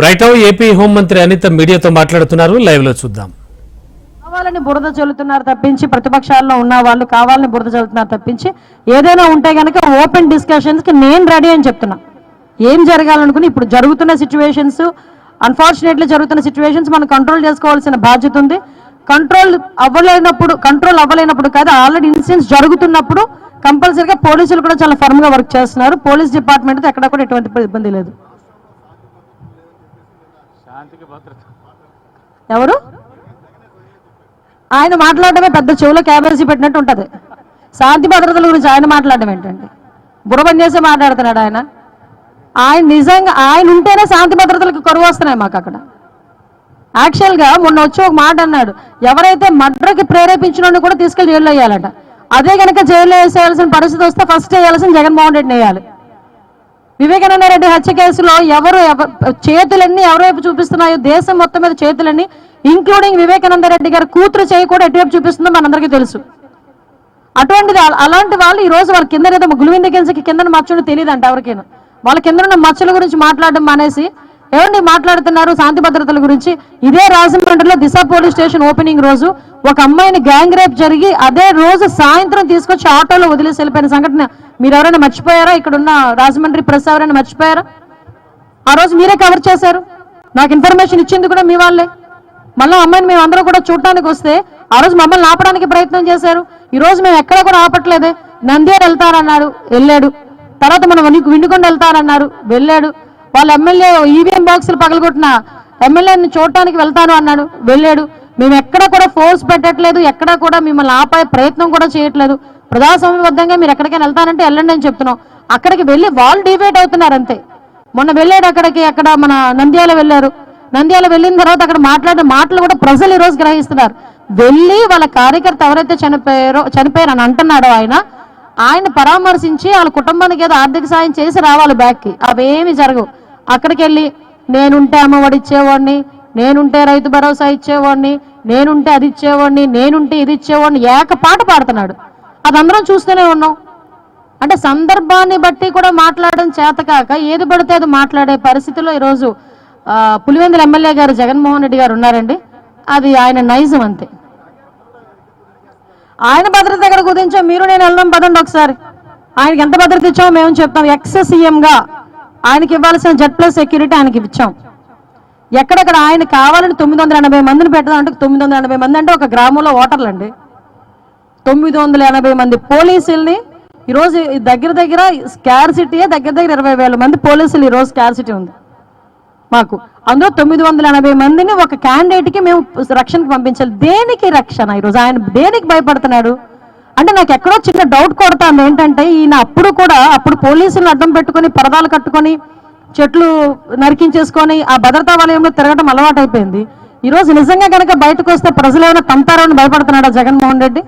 Right AP హోంమంత్రి అనిత మీడియాతో మాట్లాడుతున్నారు. లైవ్లో చూద్దాం. కావాలని బురద చల్లుతున్నారు తప్పించి ప్రతిపక్షాల్లో ఉన్న వాళ్ళు కావాలని బురద చల్లుతున్నారు తప్పించి ఏదైనా ఉంటే కనుక ఓపెన్ డిస్కషన్స్కి నేను రెడీ అని చెప్తున్నా. ఏం జరగాలనుకుని ఇప్పుడు జరుగుతున్న సిచ్యువేషన్స్ అన్ఫార్చునేట్లీ జరుగుతున్న సిచ్యువేషన్స్ మనం కంట్రోల్ చేసుకోవాల్సిన బాధ్యత ఉంది. కంట్రోల్ అవ్వలేనప్పుడు కంట్రోల్ అవ్వలేనప్పుడు కాదు ఆల్రెడీ ఇన్సిడెంట్స్ జరుగుతున్నప్పుడు కంపల్సరీగా పోలీసులు కూడా చాలా ఫర్మ్గా వర్క్ చేస్తున్నారు. పోలీస్ డిపార్ట్మెంట్ ఎక్కడ కూడా ఎటువంటి ఇబ్బంది లేదు. ఎవరు? ఆయన మాట్లాడటమే పెద్ద చెవులో క్యాబేజీ పెట్టినట్టు ఉంటుంది. శాంతి భద్రతల గురించి ఆయన మాట్లాడడం ఏంటండి? బుడబని చేసే మాట్లాడుతున్నాడు ఆయన. ఆయన నిజంగా ఆయన ఉంటేనే శాంతి భద్రతలకు కరువు వస్తున్నాయి మాకు అక్కడ. యాక్చువల్గా మొన్న వచ్చి ఒక మాట అన్నాడు. ఎవరైతే మర్డర్కి ప్రేరేపించిన కూడా తీసుకెళ్ళి జైల్లో వేయాలట. అదే కనుక జైల్లో వేసేయాల్సిన పరిస్థితి వస్తే ఫస్ట్ వేయాల్సిన జగన్మోహన్ రెడ్డిని వేయాలి. వివేకానంద రెడ్డి హత్య కేసులో ఎవరు చేతులన్నీ ఎవరి చూపిస్తున్నాయో దేశం మొత్తం మీద చేతులన్నీ ఇంక్లూడింగ్ వివేకానంద రెడ్డి గారి కూతురు చేయి కూడా ఎటువైపు చూపిస్తుందో మనందరికీ తెలుసు. అటువంటిది అలాంటి వాళ్ళు ఈ రోజు వాళ్ళ కింద ఏదో గులివింద కింద కింద మచ్చలు తెలియదంట ఎవరికైనా. వాళ్ళ కింద ఉన్న మచ్చల గురించి మాట్లాడడం మానేసి ఏమండి మాట్లాడుతున్నారు? శాంతి భద్రతల గురించి. ఇదే రాజమండ్రిలో దిశ పోలీస్ స్టేషన్ ఓపెనింగ్ రోజు. ఒక అమ్మాయిని గ్యాంగ్ రేప్ జరిగి అదే రోజు సాయంత్రం తీసుకొచ్చి ఆటోలో వదిలేసి వెళ్ళిపోయిన సంఘటన. మీరు ఎవరైనా మర్చిపోయారా? ఇక్కడ ఉన్న రాజమండ్రి ప్రెస్ ఎవరైనా మర్చిపోయారా? ఆ రోజు మీరే కవర్ చేశారు. నాకు ఇన్ఫర్మేషన్ ఇచ్చింది కూడా మీ వాళ్ళే. మళ్ళీ అమ్మాయిని మేము అందరూ కూడా చూడటానికి వస్తే ఆ రోజు మమ్మల్ని ఆపడానికి ప్రయత్నం చేశారు. ఈ రోజు మేము ఎక్కడ కూడా ఆపట్లేదే. నంద్యాల వెళ్తారన్నారు వెళ్ళాడు. తర్వాత మనం విండు- విండుకొండ వెళ్తారన్నారు వెళ్ళాడు. వాళ్ళ ఎమ్మెల్యే ఈవీఎం బాక్సులు పగలగొట్టిన ఎమ్మెల్యేని చూడటానికి వెళ్తాను అన్నాడు వెళ్ళాడు. మేము ఎక్కడ కూడా ఫోర్స్ పెట్టట్లేదు ఎక్కడ కూడా మిమ్మల్ని ఆపే ప్రయత్నం కూడా చేయట్లేదు. ప్రజాస్వామ్యబద్ధంగా మీరు ఎక్కడికైనా వెళ్తానంటే వెళ్ళండి అని చెప్తున్నాం. అక్కడికి వెళ్ళి వాళ్ళు డిబేట్ అవుతున్నారు అంతే. మొన్న వెళ్ళాడు అక్కడికి అక్కడ మన నంద్యాల వెళ్ళారు. నంద్యాల వెళ్ళిన తర్వాత అక్కడ మాట్లాడిన మాటలు కూడా ప్రజలు ఈరోజు గ్రహిస్తున్నారు. వెళ్ళి వాళ్ళ కార్యకర్త ఎవరైతే చనిపోయారో చనిపోయారు అని అంటున్నాడో ఆయన ఆయన పరామర్శించి వాళ్ళ కుటుంబానికి ఏదో ఆర్థిక సాయం చేసి రావాలి బ్యాక్కి. అవేమి జరగవు. అక్కడికి వెళ్ళి నేనుంటే అమ్మఒడి ఇచ్చేవాడిని నేనుంటే రైతు భరోసా ఇచ్చేవాడిని నేనుంటే అది ఇచ్చేవాడిని నేనుంటే ఇది ఇచ్చేవాడిని ఏకపాట పాడుతున్నాడు. అది అందరం చూస్తూనే ఉన్నాం. అంటే సందర్భాన్ని బట్టి కూడా మాట్లాడడం చేతకాక ఏది పడితే అది మాట్లాడే పరిస్థితిలో ఈరోజు పులివెందుల ఎమ్మెల్యే గారు జగన్మోహన్ రెడ్డి గారు ఉన్నారండి. అది ఆయన నైజం అంతే. ఆయన భద్రత దగ్గర కుదించాం మీరు నేను వెళ్ళడం పదండి ఒకసారి. ఆయనకి ఎంత భద్రత ఇచ్చామో మేము చెప్తాం. ఎక్స్ సీఎంగా ఆయనకి ఇవ్వాల్సిన జెడ్ ప్లస్ సెక్యూరిటీ ఆయనకి ఇచ్చాం. ఎక్కడెక్కడ ఆయన కావాలని తొమ్మిది వందల ఎనభై మందిని పెట్టడం అంటే తొమ్మిది వందల ఎనభై మంది అంటే ఒక గ్రామంలో ఓటర్లు అండి తొమ్మిది వందల ఎనభై మంది పోలీసుల్ని ఈరోజు ఈ దగ్గర దగ్గర స్కార్సిటీయే దగ్గర దగ్గర ఇరవై వేల మంది పోలీసులు ఈరోజు స్కార్సిటీ ఉంది. మాకు అందులో తొమ్మిది వందల ఎనభై మందిని ఒక క్యాండిడేట్కి మేము రక్షణకు పంపించాలి. దేనికి రక్షణ? ఈరోజు ఆయన దేనికి భయపడుతున్నాడు? అంటే నాకు ఎక్కడో చిన్న డౌట్ కొడతాను ఏంటంటే ఈయన అప్పుడు కూడా అప్పుడు పోలీసులను అడ్డం పెట్టుకొని పరదాలు కట్టుకొని చెట్లు నరికించేసుకొని ఆ భద్రతా వలయంలో తిరగడం అలవాటైపోయింది. ఈ రోజు నిజంగా కనుక బయటకు వస్తే ప్రజలు ఏమైనా తంతారని భయపడుతున్నాడా జగన్మోహన్ రెడ్డి?